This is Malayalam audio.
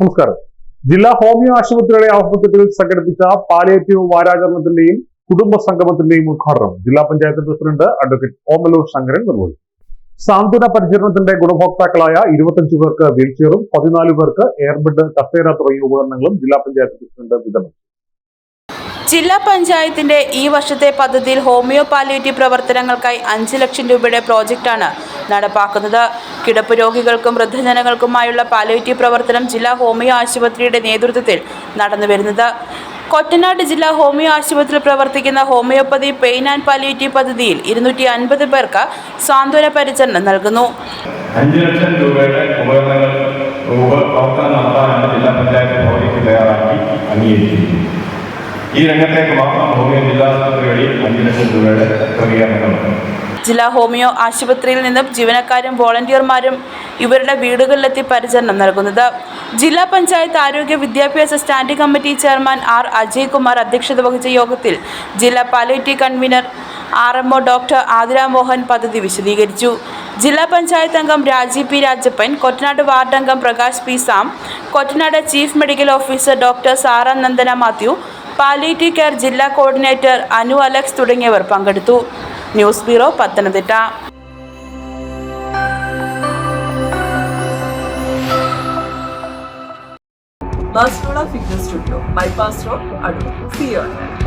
നമസ്കാരം. ജില്ലാ ഹോമിയോ ആശുപത്രിയുടെ ആഭിമുഖ്യത്തിൽ സംഘടിപ്പിച്ച പാലിയേറ്റീവ് വാരാചരണത്തിന്റെയും കുടുംബ സംഗമത്തിന്റെയും ഉദ്ഘാടനം ജില്ലാ പഞ്ചായത്ത് പ്രസിഡന്റ് അഡ്വക്കേറ്റ് ഓമലൂർ ശങ്കരൻ നിർവഹിച്ചു. സാന്ത്വന പരിചരണത്തിന്റെ ഗുണഭോക്താക്കളായ ഇരുപത്തഞ്ചു പേർക്ക് വീൽചെയറും പതിനാല് പേർക്ക് എയർബെഡ് കസേര തുടങ്ങിയ ഉപകരണങ്ങളും ജില്ലാ പഞ്ചായത്ത് പ്രസിഡന്റ് വിതരണം ജില്ലാ പഞ്ചായത്തിന്റെ ഈ വർഷത്തെ പദ്ധതിയിൽ ഹോമിയോ പാലിയേറ്റീവ് പ്രവർത്തനങ്ങൾക്കായി അഞ്ച് ലക്ഷം രൂപയുടെ പ്രോജക്റ്റാണ് നടപ്പാക്കുന്നത്. കിടപ്പ് രോഗികൾക്കും വൃദ്ധജനങ്ങൾക്കുമായുള്ള പാലേറ്റീവ് പ്രവർത്തനം ജില്ലാ ഹോമിയോ ആശുപത്രിയുടെ നേതൃത്വത്തിൽ നടന്നുവരുന്നത് കൊറ്റനാട് ജില്ലാ ഹോമിയോ ആശുപത്രിയിൽ പ്രവർത്തിക്കുന്ന ഹോമിയോപ്പതി പെയിൻ ആൻഡ് പാലിയേറ്റീവ് പദ്ധതിയിൽ ഇരുന്നൂറ്റി അൻപത് പേർക്ക് സാന്ത്വന പരിചരണം നൽകുന്നു. അഞ്ച് ലക്ഷം രൂപയുടെ ഉപകരണങ്ങൾ ഉപ പ്രവർത്തനം നടത്താനാണ് ജില്ലാ പഞ്ചായത്ത് പ്രോജക്റ്റ് തയ്യാറാക്കി അംഗീകരിച്ചിരിക്കുന്നത് ഈ രംഗത്തേക്ക് മാത്രം ഹോമിയോ ജില്ലാ ആശുപത്രി വഴി അഞ്ച് ലക്ഷം രൂപയുടെ ക്രമീകരണങ്ങളുണ്ട് ജില്ലാ ഹോമിയോ ആശുപത്രിയിൽ നിന്നും ജീവനക്കാരും വോളണ്ടിയർമാരും ഇവരുടെ വീടുകളിലെത്തി പരിചരണം നൽകുന്നത്. ജില്ലാ പഞ്ചായത്ത് ആരോഗ്യ വിദ്യാഭ്യാസ standing committee chairman R Ajay Kumar അധ്യക്ഷത വഹിച്ച യോഗത്തിൽ ജില്ലാ palliative convener R M O doctor Athira Mohan പദ്ധതി വിശദീകരിച്ചു. ജില്ലാ പഞ്ചായത്ത് അംഗം രാജീവ് പി രാജപ്പൻ കൊറ്റനാട് വാർഡ് അംഗം Prakash P Sam Kottanad chief medical officer doctor Sara Nandana Mathew palliative care ജില്ലാ കോർഡിനേറ്റർ അനു അലക്സ് തുടങ്ങിയവർ പങ്കെടുത്തു. News bureau Pathanamthitta Studio, Bypass Road, Adur. See you on